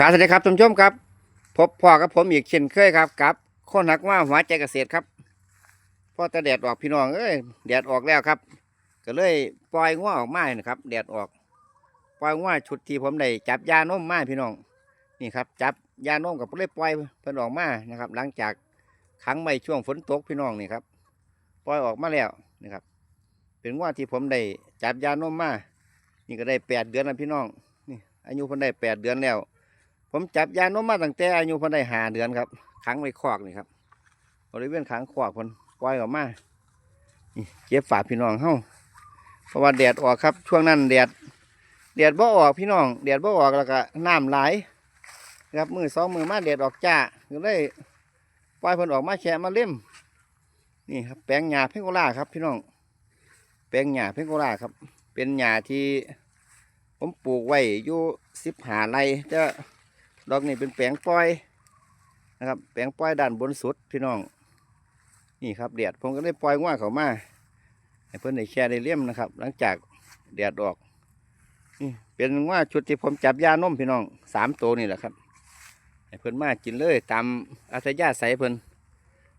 ครับสวัสดีครับท่านผู้ชมครับ พบพ่อกับผมอีกเช่นเคยครับกับคนหักว่าหัวใจเกษตรครับพ่อต่แดดออกพี่น้องเอ้ยแดดออกแล้วครับ ก็เลยปล่อยง้อออกมานะครับแดดออกปล่อยง้อชุดที่ผมได้จับยานมมาพี่น้องนี่ครับ จับยานมกับเลยปล่อยเพิ่นออกมานะครับ หลังจากขังไว้ช่วงฝนตกพี่น้องนี่ครับปล่อยออกมาแล้วนะครับ เป็นง้อที่ผมได้จับยานมมานี่ก็ได้แปดเดือนแล้วพี่น้องนี่อายุเพิ่นได้แปดเดือนแล้ว ผมจับยานมมาตั้งแต่อายุพิ่นได้หาเดือนครับขังไว้คอกนี่ครับบริเวณขังคอกพิ่นปล่อยออกมาเก็บฝากพี่น้องเฮาเพราะว่าแดดออกครับ ช่วงนั้นแดดแดดบ่ออกพี่น้องแดดบ่ออกแล้วก็น้ำไหลนะครับมือสองมือมาแดดออกจ้าก็เลยปล่อยพิ่นออกมาแฉะมาเล่มนี่ครับแปลงหญ้าเพงโกล่าครับพี่น้อง แปลงหญ้าเพงโกล่าครับ เป็นหญ้าที่ ผมปลูกไว้อยู่สิบหาไร่จะ ดอกนี่เป็นแปลงปล่อยนะครับ แปลงปล่อยด้านบนสุดพี่น้อง นี่ครับแดดผมก็เลยปล่อยง่าเขามาให้เพื่อนได้แช่ได้เลี่ยมนะครับ หลังจากแดดออก นี่เป็นง่าชุดที่ผมจับยานมพี่น้องสามตัวนี่แหละครับให้เพื่อนมากินเลยตามอัธยาศัยเพื่อน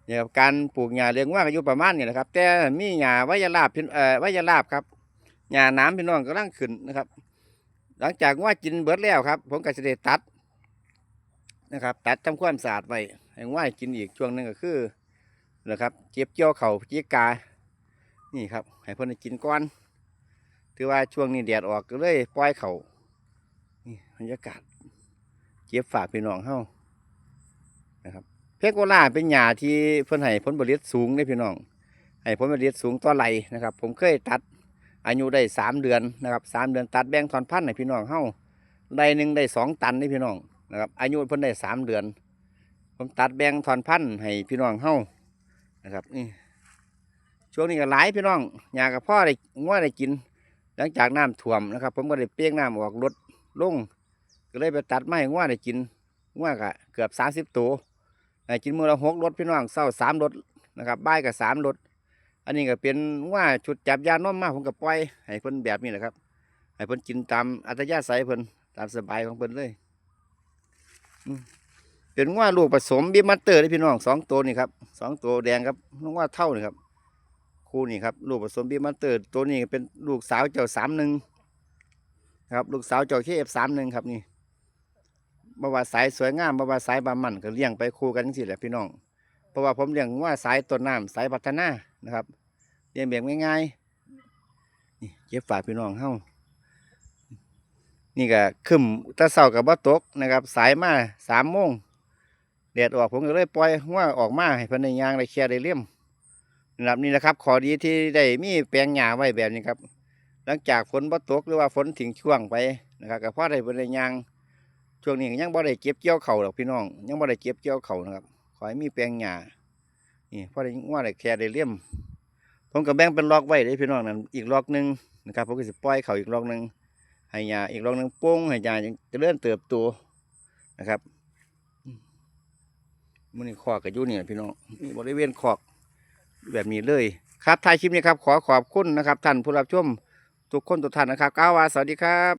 เนี่ยการปลูกหญ้าเลี้ยงว่าก็อยู่ประมาณนี้แหละครับ แต่มีหญ้าไวยาลาบพี่เอ่อไวยาลาบครับหญ้าน้ำพี่น้องกำลังขึ้นนะครับ หลังจากว่ากินเบิดแล้วครับ ผมก็จะได้ตัด นะครับ ตัดทำความสะอาดไว้ให้ว่ากินอีกช่วงหนึงก็คือนะครับ เจ็บเจียวเข่าเจีกา นี่ครับ ให้เพิ่นกินก่อน ถือว่าช่วงนี้แดดออกก็เลยปล่อยเขานี่บรรยากาศ เจ็บฝากพี่น้องเฮานะครับ เพกโกล่าเป็นหญ้าที่เพิ่นให้ผลผลิตสูงเลยพี่น้อง ให้ผลผลิตสูงต่อไรนะครับ ผมเคยตัดอายุได้สามเดือนนะครับสามเดือนตัดแบ่งทอนพันธุ์ให้พี่น้องเฮาได้หนึ่งได้สองตันนี่พี่น้อง นะครับอายุเพิ่นได้สามเดือน ผมตัดแบ่งทอนพันธุ์ให้พี่น้องเฮานะครับนี่ช่วงนี้ก็หลายพี่น้องยากับพ่อได้ง้อได้กิน หลังจากน้ำท่วมนะครับ ผมก็ได้เปี้ยกน้ำออกรถลงก็เลยไปตัดไม้ง้อได้กินง้อกะเกือบสามสิบตัวได้กินมือละหกรถพี่น้องเศร้าสามรถนะครับบ่ายกับสามรถอันนี้ก็เป็นว่าชุดจับยานมมาผมก็ปล่อยให้เพิ่นแบบนี้แหละครับให้เพิ่นกินตามอัตยาศัยเพิ่นตามสบายของเพิ่นเลย เป็นว่าลูกผสมบีมัตเตอร์ที่พี่น้องสองตัวนี่ครับสองตัวแดงครับน้องว่าเท่านี่ครับคู่นี่ครับลูกผสมบีมัตเตอร์ ตัวนี้เป็นลูกสาวเจ้าสามหนึ่งครับลูกสาวเจ้าเคเอฟสามหนึ่งครับนี่บว่าสายสวยงามบว่าสายบามันก็เลี้ยงไปคู่กันสิแหละพี่น้องเพราะว่าผมเลี้ยงว่าสายต้นน้ำสายพัฒนานะครับเลี้ยงแบบง่ายๆนี่เก็บฝากพี่น้องเฮา นี่ก็ขึ้นตะเสากับบ่ตกนะครับ สายมาสามโมงแดดออกผมก็เลยปล่อยว่าออกมาให้พิ่นได้ยางได้แค่ได้เลี่ยมนะครับนี่นะครับขอดีที่ได้มีแปลงหญ้าไว้แบบนี้ครับ หลังจากฝนบ่ตกหรือว่าฝนทิ้งช่วงไปนะครับก็พอได้พิ่นได้ยางช่วงนี้ยังบ่ได้เก็บเกี่ยวเข่าหรอกพี่น้อง ยังบ่ได้เก็บเกี่ยวเข่านะครับ ขอให้มีแปลงหญ้านี่พอได้ว่าได้แค่ได้เลี่ยมผมก็แบ่งเป็นล็อกไว้ได้พี่น้องนั่นอีกล็อกหนึ่งนะครับผมก็สิปล่อยเข่าอีกล็อกหนึ่ง ให้ยาอีกรองหนึ่งโป้งให้ยาจะเลื่อนเติบโตนะครับมันนี่คอกกับยุ่นี่แหละพี่น้องนี่บริเวณคอกแบบนี้เลย ครับท้ายคลิปนี้ครับ ขอขอบคุณนะครับ ท่านผู้รับชมทุกคนทุกท่านนะครับก้าวาสวัสดีครับ